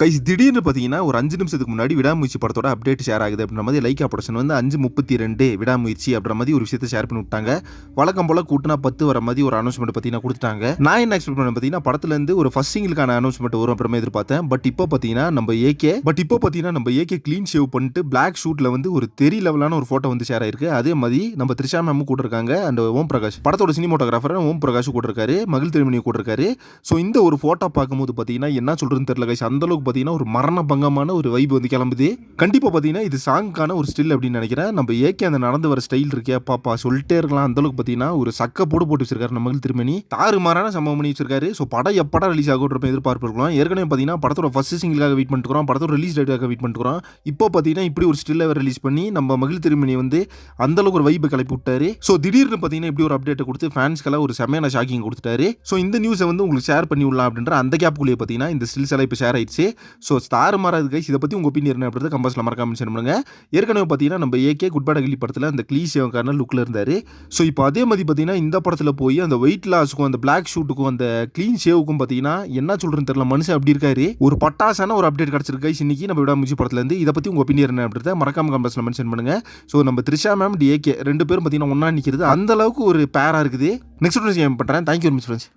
Guys திடீர்னு பார்த்தீங்கன்னா ஒரு அஞ்சு நிமிஷத்துக்கு முன்னாடி விடாமுயற்சி படத்தோட அப்டேட் ஷேர் ஆகுது அப்படின்ற மாதிரி லைக்கா ப்ரொடக்ஷன் வந்து அஞ்சு முப்பத்தி ரெண்டு விடாமுயற்சி அப்படின்ற மாதிரி ஒரு விஷயத்தை ஷேர் பண்ணி விட்டாங்க. வழக்கம் போல கூட்டினா பத்து வர மாதிரி ஒரு அனௌன்ஸ்மெண்ட் பார்த்தீங்கன்னா கொடுத்துட்டாங்க. நான் என்ன எக்ஸ்பெக்ட் பண்ணேன் பார்த்தீங்கன்னா படத்துலேருந்து ஒரு ஃபர்ஸ்ட் சிங்கிளுக்கான அனௌன்ஸ்மெண்ட் வரும் அப்புறமே எதிர்பார்த்தேன். பட் இப்போ பார்த்தீங்கன்னா நம்ம ஏகே பட் இப்போ பார்த்தீங்கன்னா நம்ம ஏகே க்ளீன் ஷேவ் பண்ணிட்டு பிளாக் ஷூட்டில் வந்து ஒரு தெரி லெவலான ஒரு ஃபோட்டோ வந்து ஷேர் ஆயிருக்கு. அதே மாதிரி நம்ம த்ரிஷா மேம் கூட இருக்காங்க அண்ட் ஓம் பிரகாஷ். படத்தோட சினிமோட்டோகிராஃபர் ஓம் பிரகாஷ் கூட இருக்காரு மகிழ் திருமணி கூட இருக்காரு ஸோ இந்த ஒரு ஃபோட்டோ பார்க்கும்போது பார்த்தீங்கன்னா என்ன சொல்றதுன்னு தெரியல கைஸ் அந்தளவுக்கு பார்த்தீங்கன்னா ஒரு மரண பங்கமான ஒரு வைப் வந்து கிளம்புது. கண்டிப்பாக பார்த்தீங்கன்னா இது சாங்க்கான ஒரு ஸ்டில் அப்படின்னு நினைக்கிறேன். நம்ம ஏகே அந்த நடந்து வர ஸ்டைல் இருக்கே பாப்பா சொல்லிட்டே இருக்கலாம். அந்த அளவுக்கு பார்த்தீங்கன்னா ஒரு சக்க போடு போட்டு வச்சிருக்காரு நம்ம மகிழ் திருமணி. தாறுமாறான சம்பவம் பண்ணி வச்சிருக்காரு. ஸோ படம் எப்படா ரிலீஸ் ஆகும் எதிர்பார்ப்பு இருக்கலாம். ஏற்கனவே பார்த்தீங்கன்னா படத்தோட ஃபர்ஸ்ட் சிங்கிளாக வெயிட் பண்ணிட்டுக்கிறோம் படத்தோட ரிலீஸ் டேட்டுக்காக வெயிட் பண்ணிட்டுக்கிறோம் இப்போ பார்த்தீங்கன்னா இப்படி ஒரு ஸ்டில்லை ரிலீஸ் பண்ணி நம்ம மகிழ் திருமணி வந்து அந்த அளவுக்கு ஒரு வைப்பை கிளப்பி விட்டாரு. ஸோ திடீர்னு பார்த்தீங்கன்னா இப்படி ஒரு அப்டேட்டை கொடுத்து ஃபேன்ஸ்க்கெல்லாம் ஒரு செமையான ஷாக்கிங் கொடுத்துட்டாரு. ஸோ இந்த நியூஸை வந்து உங்களுக்கு ஷேர் பண்ணி விடலாம் அப்படின்ற அந்த கேப்புக்குள்ளேயே பார்த்தீங்கன்னா இந்த ஸ்டில்ஸ் எல்லாம் இப்போ ஷேர் ஆயிடுச்சு. ஸோ ஸ்டார் மாறாது கைஸ் இதை பற்றி உங்கள் ஒப்பீனியன் என்ன அப்படின்றத கம்பஸில் மறக்காம மென்ஷன் பண்ணுங்கள் ஏற்கனவே பார்த்தீங்கன்னா நம்ம ஏகே குட்பாட கிளி படத்தில் அந்த க்ளீஷேவக்கான லுக்கில் இருந்தார். ஸோ இப்போ அதே மாதிரி பார்த்தீங்கன்னா இந்த படத்தில் போய் அந்த வெயிட் லாஸுக்கும் அந்த பிளாக் ஷூட்டுக்கும் அந்த க்ளீன் ஷேவுக்கும் பார்த்தீங்கன்னா என்ன சொல்கிறேன்னு தெரியல மனுஷன் அப்படி இருக்காரு. ஒரு பட்டாசான ஒரு அப்டேட் கிடச்சிருக்கு கைஸ் இன்னைக்கு நம்ம விடாமுச்சி படத்துலேருந்து இதை பற்றி உங்கள் ஒப்பீனியன் என்ன அப்படின்றத மறக்காம கம்பஸில் மென்ஷன் பண்ணுங்கள் ஸோ நம்ம த்ரிஷா மேம் டி ஏகே ரெண்டு பேரும் பார்த்தீங்கன்னா ஒன்றா நிற்கிறது அந்த அளவுக்கு ஒரு பேராக இருக்குது. நெக்ஸ்ட் கேம் பண்ணுறேன் தேங்க்யூ மிஸ் ஃப்ரெண்ட்ஸ்